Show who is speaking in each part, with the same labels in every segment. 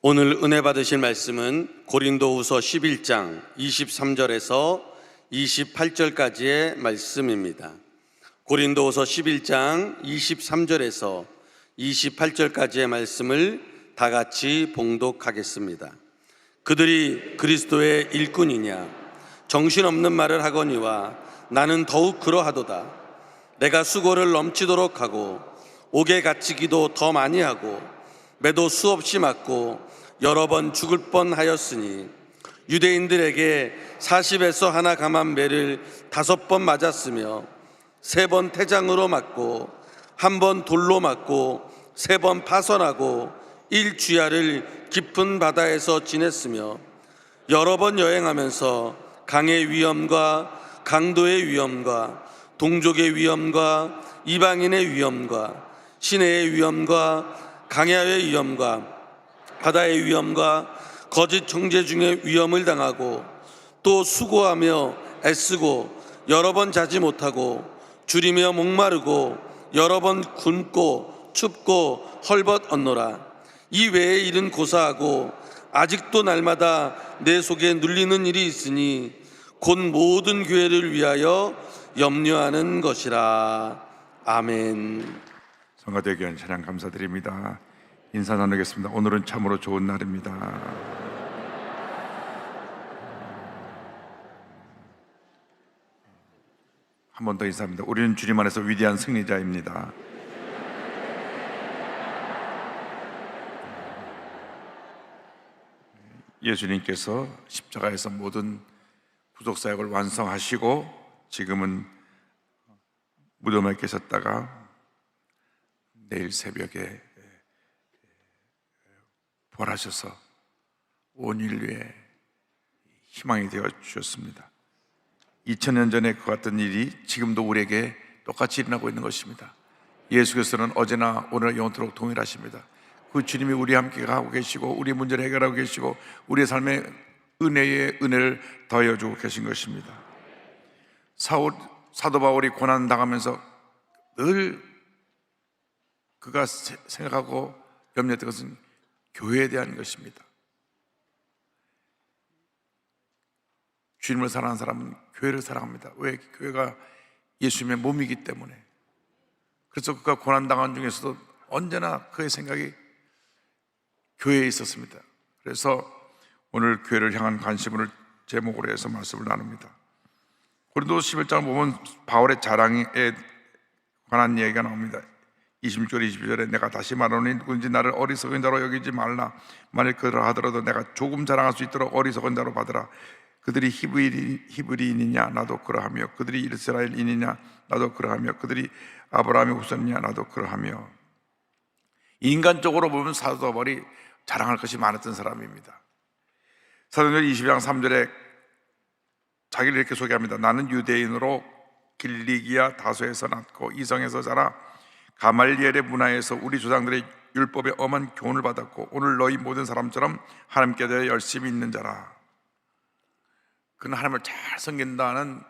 Speaker 1: 오늘 은혜 받으실 말씀은 고린도후서 11장 23절에서 28절까지의 말씀입니다. 고린도후서 11장 23절에서 28절까지의 말씀을 다 같이 봉독하겠습니다. 그들이 그리스도의 일꾼이냐 정신없는 말을 하거니와 나는 더욱 그러하도다 내가 수고를 넘치도록 하고 옥에 갇히기도 더 많이 하고 매도 수없이 맞고 여러 번 죽을 뻔하였으니 유대인들에게 40에서 하나 감한 매를 다섯 번 맞았으며 세 번 태장으로 맞고 한 번 돌로 맞고 세 번 파선하고 일주야를 깊은 바다에서 지냈으며 여러 번 여행하면서 강의 위험과 강도의 위험과 동족의 위험과 이방인의 위험과 시내의 위험과 강야의 위험과 바다의 위험과 거짓 정제 중의 위험을 당하고 또 수고하며 애쓰고 여러 번 자지 못하고 줄이며 목마르고 여러 번 굶고 춥고 헐벗 얻노라 이 외의 일은 고사하고 아직도 날마다 내 속에 눌리는 일이 있으니 곧 모든 교회를 위하여 염려하는 것이라 아멘.
Speaker 2: 성가대교원 찬양 감사드립니다. 인사 나누겠습니다. 오늘은 참으로 좋은 날입니다. 한번더 인사합니다. 우리는 주님 안에서 위대한 승리자입니다. 예수님께서 십자가에서 모든 구속 사역을 완성하시고 지금은 무덤에 계셨다가 내일 새벽에 부활하셔서 온 인류의 희망이 되어 주셨습니다. 2000년 전에 그 같은 일이 지금도 우리에게 똑같이 일어나고 있는 것입니다. 예수께서는 어제나 오늘 영원토록 동일하십니다. 그 주님이 우리 함께 하고 계시고 우리 문제를 해결하고 계시고 우리의 삶에 은혜의 은혜를 더해주고 계신 것입니다. 사울, 사도 바울이 고난 당하면서 늘 그가 세- 생각하고 염려했던 것은 교회에 대한 것입니다. 주님을 사랑하는 사람은 교회를 사랑합니다. 왜? 교회가 예수님의 몸이기 때문에. 그래서 그가 고난당한 중에서도 언제나 그의 생각이 교회에 있었습니다. 그래서 오늘 교회를 향한 관심을 제목으로 해서 말씀을 나눕니다. 고린도 11장 보면 바울의 자랑에 관한 얘기가 나옵니다. 26절 22절에 내가 다시 말하노니 누군지 나를 어리석은 자로 여기지 말라. 만일 그러하더라도 내가 조금 자랑할 수 있도록 어리석은 자로 받으라. 그들이 히브리, 히브리인이냐? 나도 그러하며. 그들이 이스라엘인이냐? 나도 그러하며. 그들이 아브라함의 후손이냐? 나도 그러하며. 인간적으로 보면 사도 바울이 자랑할 것이 많았던 사람입니다. 사도행전 20장 3절에 자기를 이렇게 소개합니다. 나는 유대인으로 길리기아 다소에서 낳고 이성에서 자라 가말리엘의 문화에서 우리 조상들의 율법에 엄한 교훈을 받았고 오늘 너희 모든 사람처럼 하나님께 대해 열심히 있는 자라. 그는 하나님을 잘 섬긴다는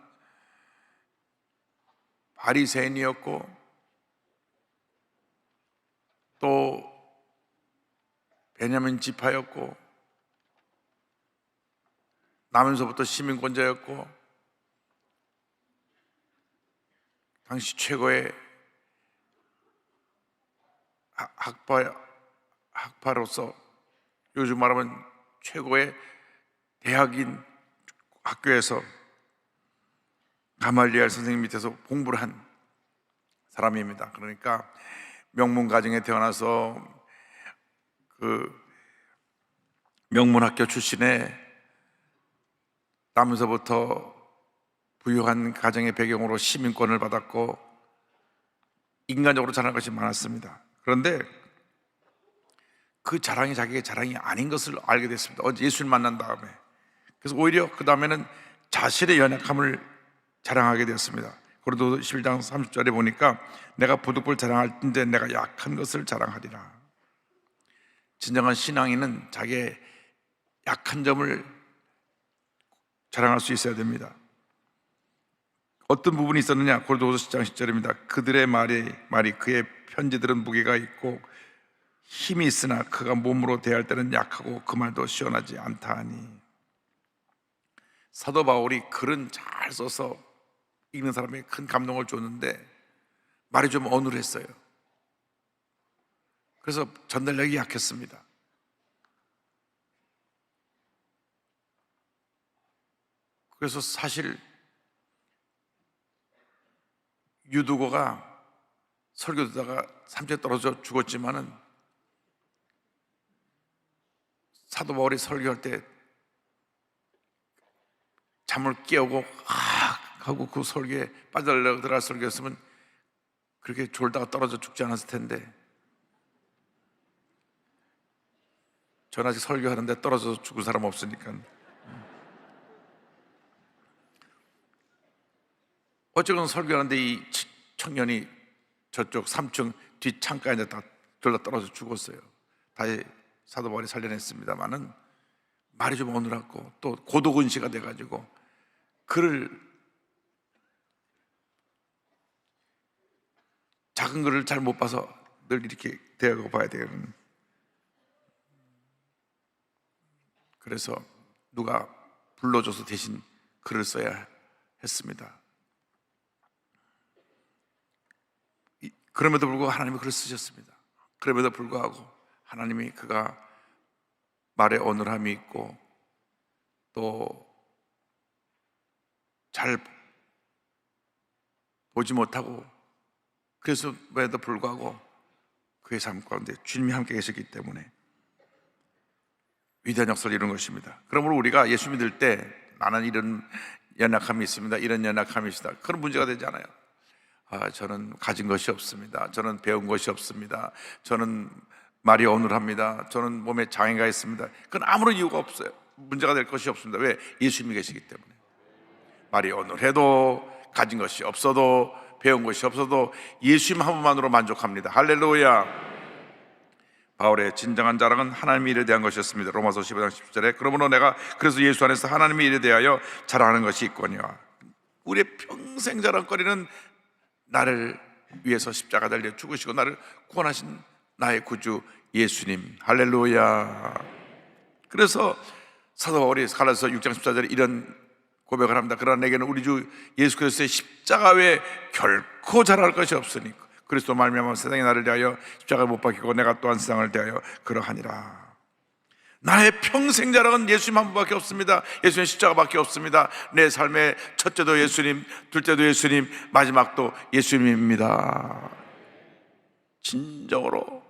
Speaker 2: 바리새인이었고 또 베냐민 지파였고 나면서부터 시민권자였고 당시 최고의 학- 학파 학파로서 요즘 말하면 최고의 대학인 학교에서 가말리엘 선생님 밑에서 공부를 한 사람입니다. 그러니까 명문 가정에 태어나서 그 명문 학교 출신에 나면서부터 부유한 가정의 배경으로 시민권을 받았고 인간적으로 잘할 것이 많았습니다. 그런데 그 자랑이 자기의 자랑이 아닌 것을 알게 됐습니다. 어제 예수를 만난 다음에. 그래서 오히려 그 다음에는 자신의 연약함을 자랑하게 되었습니다. 그래도 11장 30절에 보니까 내가 부득불 자랑할 텐데 내가 약한 것을 자랑하리라. 진정한 신앙인은 자기의 약한 점을 자랑할 수 있어야 됩니다. 어떤 부분이 있었느냐? 고린도후서 10장 10절입니다. 그들의 말이 말이 그의 편지들은 무게가 있고 힘이 있으나 그가 몸으로 대할 때는 약하고 그 말도 시원하지 않다 하니 사도 바울이 글은 잘 써서 읽는 사람에게 큰 감동을 줬는데 말이 좀 어눌했어요. 그래서 전달력이 약했습니다. 그래서 사실 유두고가 설교 듣다가 삼체 떨어져 죽었지만은 사도 바울이 설교할 때 잠을 깨우고 아 하고 그 설교에 빠져들어 들어갈 설교였으면 그렇게 졸다가 떨어져 죽지 않았을 텐데 전 아직 설교하는데 떨어져서 죽을 사람 없으니까 어쨌건 설교하는데 이 치- 청년이 저쪽 3층 뒷 창가에 앉았다 졸라 떨어져 죽었어요. 다시 사도 바울이 살려냈습니다만은 말이 좀 어눌하고 또 고도근시가 돼가지고 글을 작은 글을 잘 못 봐서 늘 이렇게 대하고 봐야 되는 그래서 누가 불러줘서 대신 글을 써야 했습니다. 이- 그럼에도 불구하고 하나님이 글을 쓰셨습니다. 그럼에도 불구하고 하나님이 그가 말에 어눌함이 있고 또 잘 보지 못하고 그래서 에도 불구하고 그의 삶 가운데 주님이 함께 계셨기 때문에 위대한 역사를 이룬 것입니다. 그러므로 우리가 예수 믿을 때 나는 이런 연약함이 있습니다. 이런 연약함이 있다. 그런 문제가 되지 않아요. 아, 저는 가진 것이 없습니다. 저는 배운 것이 없습니다. 저는 말이 어눌합니다. 저는 몸에 장애가 있습니다. 그건 아무런 이유가 없어요. 문제가 될 것이 없습니다. 왜? 예수님이 계시기 때문에. 말이 어눌해도 가진 것이 없어도 배운 것이 없어도 예수님 한 분만으로 만족합니다. 할렐루야. 바울의 진정한 자랑은 하나님의 일에 대한 것이었습니다. 로마서 15장 10절에 그러므로 내가 그래서 예수 안에서 하나님의 일에 대하여 자랑하는 것이 있거니와 우리의 평생 자랑거리는 나를 위해서 십자가 달려 죽으시고 나를 구원하신 나의 구주 예수님. 할렐루야. 그래서 사도 바울이 갈라서 6장 14절에 이런 고백을 합니다. 그러나 내게는 우리 주 예수 그리스도의 십자가 외에 결코 자랑할 것이 없으니 그리스도 말미암아 세상이 나를 대하여 십자가에 못 박히고 내가 또한 세상을 대하여 그러하니라 나의 평생 자랑은 예수님 한 분밖에 없습니다. 예수님 십자가밖에 없습니다. 내 삶의 첫째도 예수님, 둘째도 예수님, 마지막도 예수님입니다. 진정으로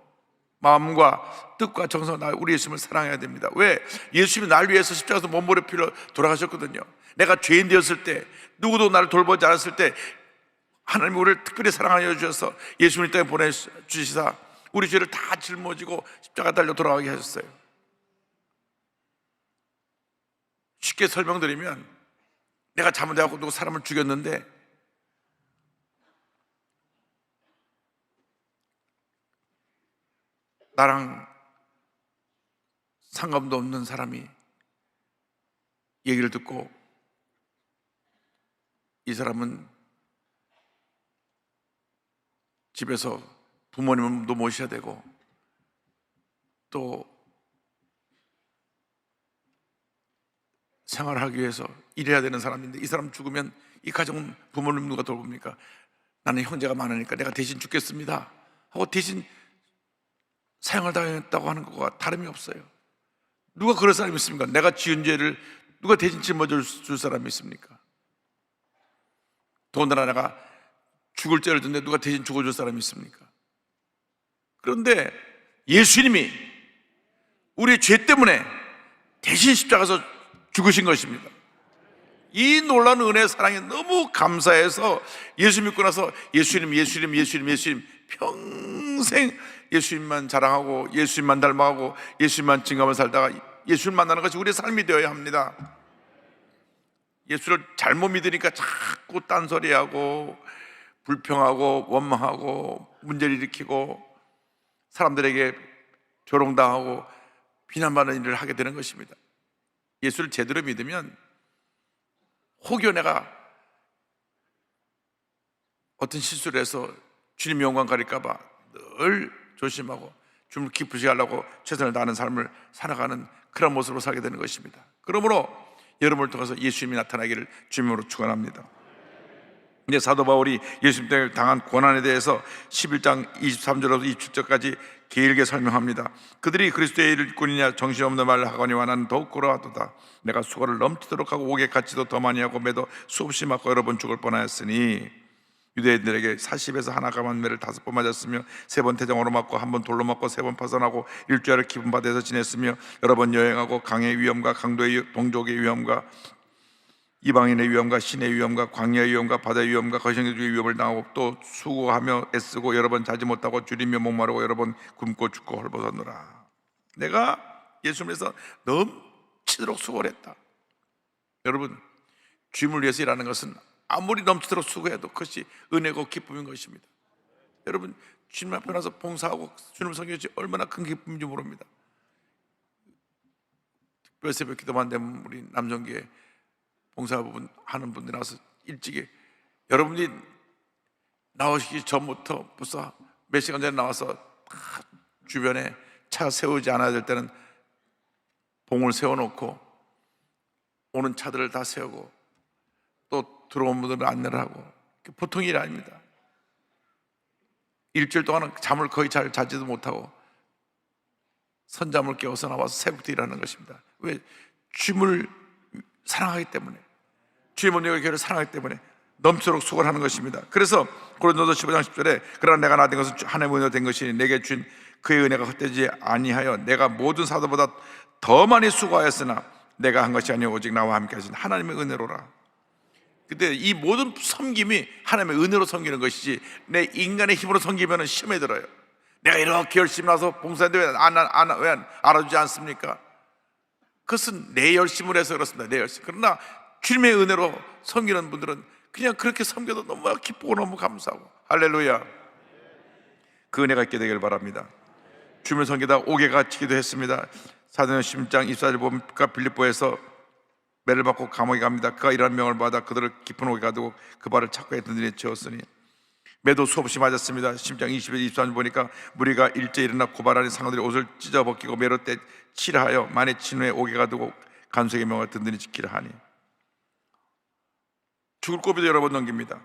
Speaker 2: 마음과 뜻과 정서 나 우리 예수님을 사랑해야 됩니다. 왜? 예수님이 날 위해서 십자가에서 몸부려 피로 돌아가셨거든요. 내가 죄인 되었을 때 누구도 나를 돌보지 않았을 때 하나님이 우리를 특별히 사랑하여 주셔서 예수님을 이 땅에 보내주시사 우리 죄를 다 짊어지고 십자가 달려 돌아가게 하셨어요. 쉽게 설명드리면 내가 잘못해갖고 누구 사람을 죽였는데 나랑 상관도 없는 사람이 얘기를 듣고 이 사람은 집에서 부모님도 모셔야 되고 또 생활하기 위해서 일해야 되는 사람인데 이 사람 죽으면 이 가정은 부모님 누가 돌봅니까? 나는 형제가 많으니까 내가 대신 죽겠습니다. 하고 대신 사형을 당했다고 하는 것과 다름이 없어요. 누가 그럴 사람이 있습니까? 내가 지은 죄를 누가 대신 짊어줄 줄 사람이 있습니까? 더군다나 내가 죽을 죄를 졌는데 누가 대신 죽어줄 사람이 있습니까? 그런데 예수님이 우리의 죄 때문에 대신 십자가에서 죽으신 것입니다. 이 놀라운 은혜 사랑에 너무 감사해서 예수 믿고 나서 예수님, 예수님, 예수님, 예수님 평생 예수님만 자랑하고 예수님만 닮아가고 예수님만 증거만 살다가 예수님 만나는 것이 우리의 삶이 되어야 합니다. 예수를 잘못 믿으니까 자꾸 딴소리하고 불평하고 원망하고 문제를 일으키고 사람들에게 조롱당하고 비난받는 일을 하게 되는 것입니다. 예수를 제대로 믿으면 혹여 내가 어떤 실수를 해서 주님 영광 가릴까봐 늘 조심하고 주님을 기쁘시게 하려고 최선을 다하는 삶을 살아가는 그런 모습으로 살게 되는 것입니다. 그러므로 여러분을 통해서 예수님이 나타나기를 주님으로 축원합니다. 이제 사도 바울이 예수님 때문에 당한 고난에 대해서 11장 23절부터 27절까지 길게 설명합니다. 그들이 그리스도의 일꾼이냐 정신없는 말을 하거니와 나는 더욱 그러하도다. 내가 수고를 넘치도록 하고 옥에 갇히도 더 많이 하고 매도 수없이 맞고 여러 번 죽을 뻔하였으니 유대인들에게 40에서 하나 감한 매를 다섯 번 맞았으며 세 번 태정으로 맞고 한 번 돌로 맞고 세 번 파선하고 일주일을 기분 바다에서 지냈으며 여러 번 여행하고 강의 위험과 강도의 위- 동족의 위험과 이방인의 위험과 신의 위험과 광야의 위험과 바다의 위험과 거시기의 위험을 당하고 또 수고하며 애쓰고 여러 번 자지 못하고 줄이며 목마르고 여러 번 굶고 죽고 헐벗었노라. 내가 예수님에서 넘치도록 수고를 했다. 여러분 주님을 위해서 일하는 것은 아무리 넘치도록 수고해도 그것이 은혜고 기쁨인 것입니다. 여러분 주님 앞에 나서 봉사하고 주님 섬겨지 얼마나 큰 기쁨인지 모릅니다. 특별 새벽 기도만 되면 우리 남정교회 봉사부분 하는 분들 나와서 일찍이 여러분이 나오시기 전부터 벌써 몇 시간 전에 나와서 다 주변에 차 세우지 않아야 될 때는 봉을 세워놓고 오는 차들을 다 세우고 또 들어온 분들을 안내를 하고 보통 일이 아닙니다. 일주일 동안은 잠을 거의 잘 자지도 못하고 선잠을 깨워서 나와서 새벽부터 일하는 것입니다. 왜? 주님을 사랑하기 때문에 주님은 우리가 교회를 사랑하기 때문에 넘치도록 수고를 하는 것입니다. 그래서 고린도서 15장 10절에 그러나 내가 나 된 것은 하나님의 은혜로 된 것이니 내게 준 그의 은혜가 헛되지 아니하여 내가 모든 사도보다 더 많이 수고하였으나 내가 한 것이 아니오 오직 나와 함께 하신 하나님의 은혜로라. 근데 이 모든 섬김이 하나님의 은혜로 섬기는 것이지 내 인간의 힘으로 섬기면 시험에 들어요. 내가 이렇게 열심히 나서 봉사했는데 왜안 안, 안, 왜 알아주지 않습니까? 그것은 내 열심을 해서 그렇습니다. 내 열심. 그러나 주님의 은혜로 섬기는 분들은 그냥 그렇게 섬겨도 너무 기쁘고 너무 감사하고 할렐루야. 그 은혜가 있게 되길 바랍니다. 주님을 섬기다 옥에 갇히기도 했습니다. 사도행 10장 24절 보니까 빌립보에서 매를 받고 감옥에 갑니다. 그가 이러한 명을 받아 그들을 깊은 옥에 가두고 그 발을 찾고 했던 일에 채웠으니 매도 수없이 맞았습니다. 10장 20절 23절 보니까 무리가 일제 일어나 고발하는 상들이 옷을 찢어 벗기고 매로 때 칠하여 만에 친 후에 옥에 가두고 간수에게 명을 든든히 지키라 하니 죽을 고비도 여러 번 넘깁니다.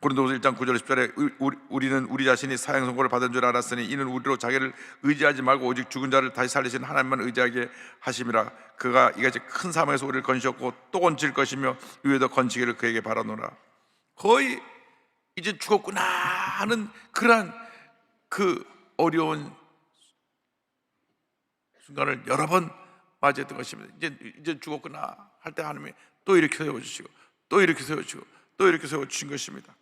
Speaker 2: 고린도후서 1장 9절 10절에 우리는 우리 자신이 사형 선고를 받은 줄 알았으니 이는 우리로 자기를 의지하지 말고 오직 죽은 자를 다시 살리시는 하나님만 의지하게 하심이라 그가 이같이 큰 사망에서 우리를 건지셨고 또 건질 것이며 위에도 건지기를 그에게 바라노라 거의 이제 죽었구나 하는 그러한 그 어려운 순간을 여러 번 맞이했던 것입니다. 이제 이제 죽었구나 할 때 하나님이 또 이렇게 세워 주시고 또 이렇게 세워 주시고 또 이렇게 세워 주신 것입니다.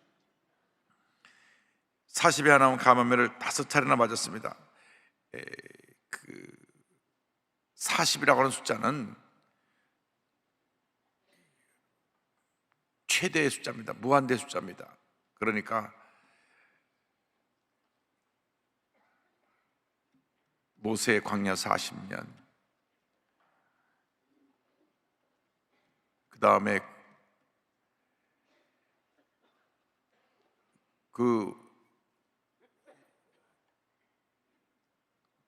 Speaker 2: 40에 하나 감염매를 다섯 차례나 맞았습니다. 에, 그 40이라고 하는 숫자는 최대의 숫자입니다. 무한대 숫자입니다. 그러니까 모세의 광야 40년 그 다음에 그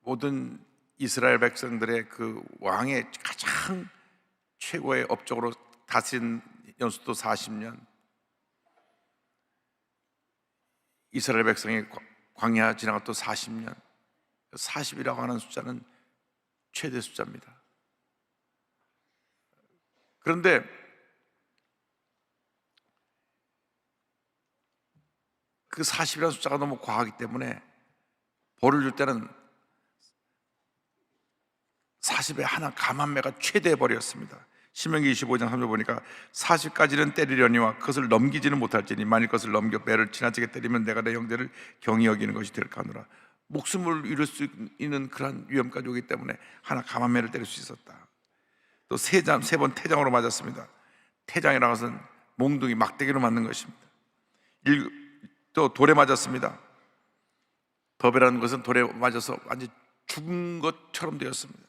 Speaker 2: 모든 이스라엘 백성들의 그 왕의 가장 최고의 업적으로 다스린 연수도 40년 이스라엘 백성의 광야 지나가 또 40년 40이라고 하는 숫자는 최대 숫자입니다. 그런데 그 40이라는 숫자가 너무 과하기 때문에 벌을 줄 때는 40에 하나 감한매가 최대 벌이었습니다. 신명기 25장 3절 보니까 40까지는 때리려니와 그것을 넘기지는 못할지니 만일 그것을 넘겨 매를 지나치게 때리면 내가 내 형제를 경히 여기는 것이 될까 하노라. 목숨을 잃을 수 있는 그런 위험까지 오기 때문에 하나 감한매를 때릴 수 있었다. 또 세장 세 번 태장으로 맞았습니다. 태장이라는 것은 몽둥이 막대기로 맞는 것입니다. 일, 또 돌에 맞았습니다. 법이라는 것은 돌에 맞아서 완전 죽은 것처럼 되었습니다.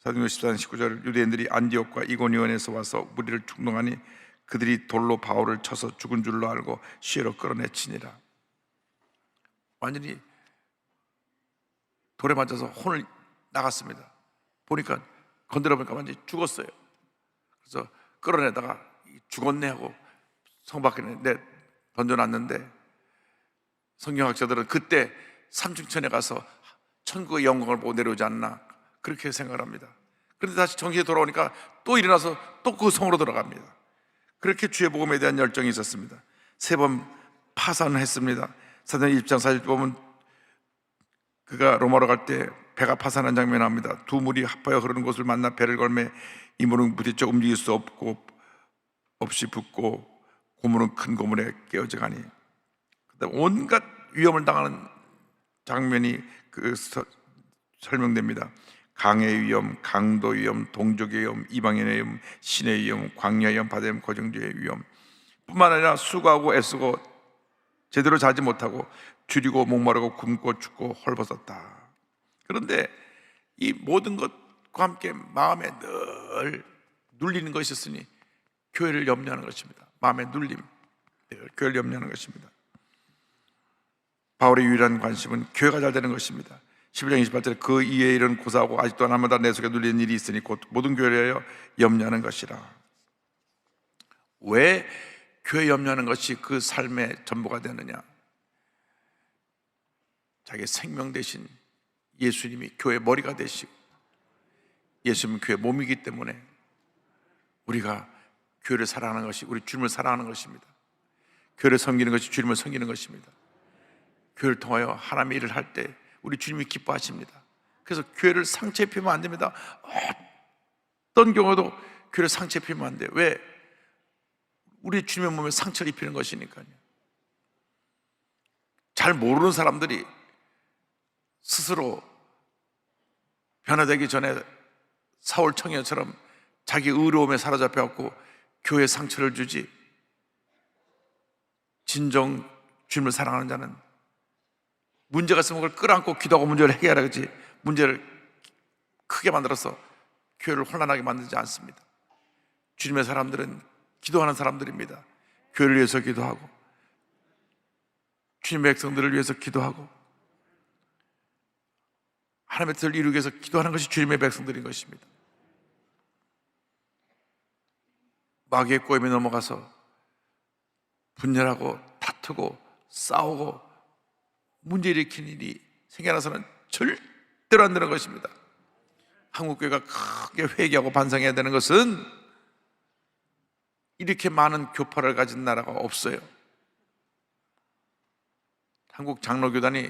Speaker 2: 사도행전 14장 19절 유대인들이 안디옥과 이고니온에서 와서 무리를 충동하니 그들이 돌로 바울을 쳐서 죽은 줄로 알고 시에로 끌어내치니라. 완전히 돌에 맞아서 혼을 나갔습니다. 보니까 건드려 보니까 완전히 죽었어요. 그래서 끌어내다가 죽었네 하고 성 밖에 내 던져놨는데 성경학자들은 그때 삼중천에 가서 천국의 영광을 보고 내려오지 않나 그렇게 생각을 합니다. 그런데 다시 정신에 돌아오니까 또 일어나서 또 그 성으로 들어갑니다. 그렇게 주의 복음에 대한 열정이 있었습니다. 세 번 파산을 했습니다. 사도행 20장 40절 보면 그가 로마로 갈 때 배가 파산한 장면이 나옵니다. 두 물이 합하여 흐르는 곳을 만나 배를 걸매 이 물은 부딪혀 움직일 수 없고 없이 붙고 고물은 큰 고물에 깨어져 가니 그다음 온갖 위험을 당하는 장면이 그 서- 설명됩니다. 강의 위험, 강도 위험, 동족의 위험, 이방인의 위험, 신의 위험, 광야의 위험, 바다의 위험, 거정주의 위험 뿐만 아니라 수고하고 애쓰고 제대로 자지 못하고 줄이고 목마르고 굶고 죽고 헐벗었다. 그런데 이 모든 것과 함께 마음에 늘 눌리는 것이 있으니 교회를 염려하는 것입니다. 마음의 눌림, 늘 교회를 염려하는 것입니다. 바울의 유일한 관심은 교회가 잘 되는 것입니다. 11장 28절에 그 이에 일은 고사하고 아직도 하나마다 내 속에 눌리는 일이 있으니 곧 모든 하여 염려하는 것이라. 왜 교회 염려하는 것이 그 삶의 전부가 되느냐? 자기 생명 대신 예수님이 교회 머리가 되시고 예수님은 교회 몸이기 때문에 우리가 교회를 사랑하는 것이 우리 주님을 사랑하는 것입니다. 교회를 섬기는 것이 주님을 섬기는 것입니다. 교회를 통하여 하나님의 일을 할 때 우리 주님이 기뻐하십니다. 그래서 교회를 상처 입히면 안 됩니다. 어떤 경우도 교회를 상처 입히면 안 돼요. 왜? 우리 주님의 몸에 상처를 입히는 것이니까요. 잘 모르는 사람들이 스스로 변화되기 전에 사울 청년처럼 자기 의로움에 사로잡혀갖고 교회에 상처를 주지 진정 주님을 사랑하는 자는 문제가 있으면 그걸 끌어안고 기도하고 문제를 해결하지 문제를 크게 만들어서 교회를 혼란하게 만들지 않습니다. 주님의 사람들은 기도하는 사람들입니다. 교회를 위해서 기도하고 주님의 백성들을 위해서 기도하고 하나님의 뜻을 이루기 위해서 기도하는 것이 주님의 백성들인 것입니다. 마귀의 꼬임에 넘어가서 분열하고 다투고 싸우고 문제 일으키는 일이 생겨나서는 절대로 안 되는 것입니다. 한국교회가 크게 회개하고 반성해야 되는 것은 이렇게 많은 교파를 가진 나라가 없어요. 한국 장로교단이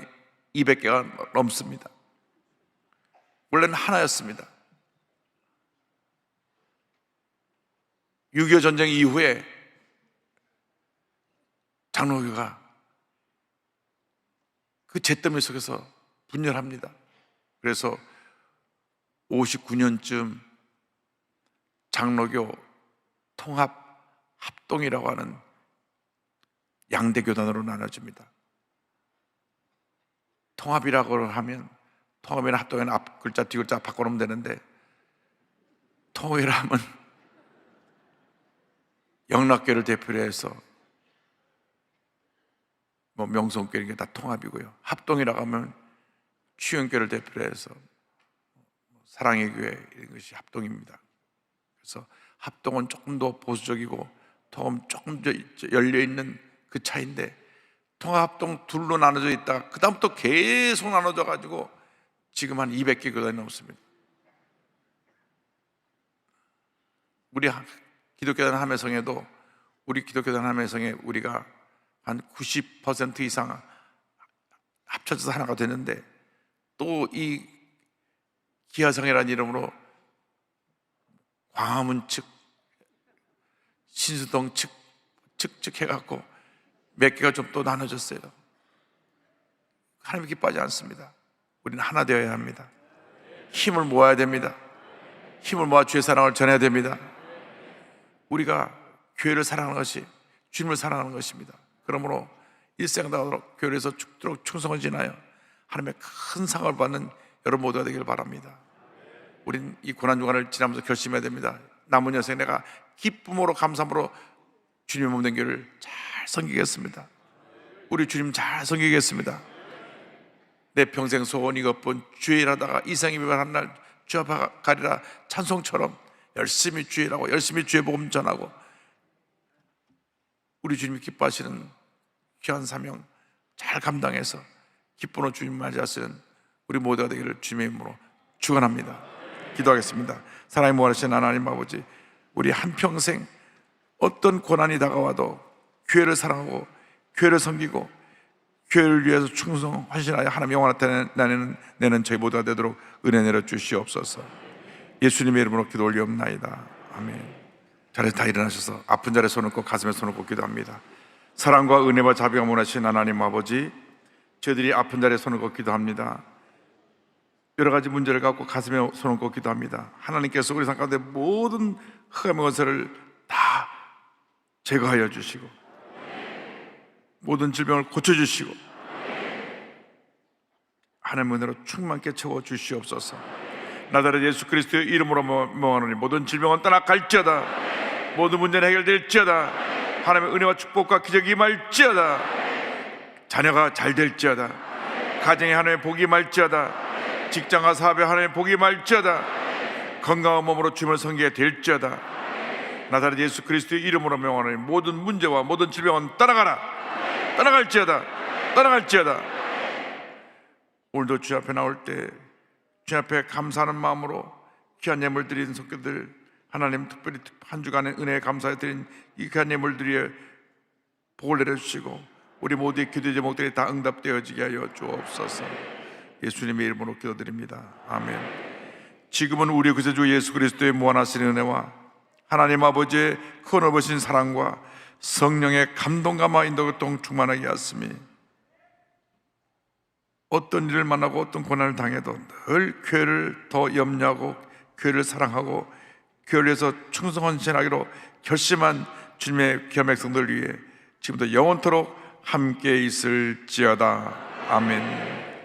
Speaker 2: 200개가 넘습니다. 원래는 하나였습니다. 6.25 전쟁 이후에 장로교가 그 잿더미 속에서 분열합니다. 그래서 59년쯤 장로교 통합 합동이라고 하는 양대 교단으로 나눠집니다. 통합이라고 하면 통합이나 합동이나 앞 글자 뒤 글자 바꿔놓으면 되는데 하면 영락교를 대표로 해서 뭐 명성교 이런 게다 통합이고요. 합동이라고 하면 추영교를 대표로 해서 사랑의 교회 이런 것이 합동입니다. 그래서 합동은 조금 더 보수적이고 통합은 조금 더 열려 있는 그 차인데 통합 합동 둘로 나눠져 있다가 그 다음부터 계속 나눠져 가지고 지금 한 200개 교단이 넘습니다. 우리 기독교단 함해성에도 우리 기독교단 함해성에 우리가 한 90% 이상 합쳐져서 하나가 되는데 또 이 기아성이라는 이름으로 광화문 측, 신수동 측, 측측 해갖고 몇 개가 좀 또 나눠졌어요. 하나님 기뻐하지 않습니다. 우리는 하나 되어야 합니다. 힘을 모아야 됩니다. 힘을 모아 주의 사랑을 전해야 됩니다. 우리가 교회를 사랑하는 것이 주님을 사랑하는 것입니다. 그러므로 일생다도록 교회에서 죽도록 충성을 지나요. 하나님의 큰 상을 받는 여러분 모두가 되길 바랍니다. 우린 이 고난 주간을 지나면서 결심해야 됩니다. 남은 여생 내가 기쁨으로 감사함으로 주님의 몸된 교회를 잘 섬기겠습니다. 우리 주님 잘 섬기겠습니다. 내 평생 소원 이것뿐 주일하다가 이상이 배반한 날 주 앞에 가리라 찬송처럼 열심히 주일하고 열심히 주의 복음 전하고 우리 주님이 기뻐하시는 귀한 사명 잘 감당해서 기쁨으로 주님 맞이하시는 우리 모두가 되기를 주님의 이름으로 축원합니다. 기도하겠습니다. 사랑이 무한하신 하나님 아버지 우리 한 평생 어떤 고난이 다가와도 교회를 사랑하고 교회를 섬기고 교회를 위해서 충성 헌신하여 하나님 영원 나타내는 내는, 내는 저희 모두가 되도록 은혜 내려 주시옵소서 예수님의 이름으로 기도 올리옵나이다 아멘 자리에 다 일어나셔서 아픈 자리에 손을 꼭 가슴에 손을 꼭 기도 합니다. 사랑과 은혜와 자비가 원하신 하나님 아버지 저희들이 아픈 자리에 손을 꼭 기도 합니다. 여러 가지 문제를 갖고 가슴에 손을 꼭 기도 합니다. 하나님께서 우리 삶 가운데 모든 흑암의 원세를 다 제거하여 주시고 모든 질병을 고쳐주시고 하나님의 은혜로 충만케 채워 주시옵소서. 나다라 예수 그리스도의 이름으로 명하노니 모든 질병은 떠나 갈지어다 모든 문제는 해결될지어다. 하나님의 은혜와 축복과 기적이 임할지어다. 자녀가 잘 될지어다. 가정에 하나님의 복이 임할지어다. 직장과 사업에 하나님의 복이 임할지어다. 건강한 몸으로 주님을 섬기게 될지어다. 나사렛 예수 그리스도의 이름으로 명하노니 모든 문제와 모든 질병은 떠나가라. 떠나갈지어다. 떠나갈지어다. 오늘도 주 앞에 나올 때 주 앞에 감사하는 마음으로 귀한 예물 드린 성도들 하나님 특별히 한 주간의 은혜에 감사해 드린 이 귀한 예물들이 복을 내려주시고 우리 모두의 기도 제목들이 다 응답되어지게 하여 주옵소서. 예수님의 이름으로 기도드립니다. 아멘. 지금은 우리 구세주 예수 그리스도의 무한하신 은혜와 하나님 아버지의 큰 넓으신 사랑과 성령의 감동감화 인도교통 충만하게 하였으니 어떤 일을 만나고 어떤 고난을 당해도 늘 교회를 더 염려하고 교회를 사랑하고 교회를 위해서 충성헌신하기로 결심한 주님의 귀한 백성들 위해 지금도 영원토록 함께 있을지어다. 아멘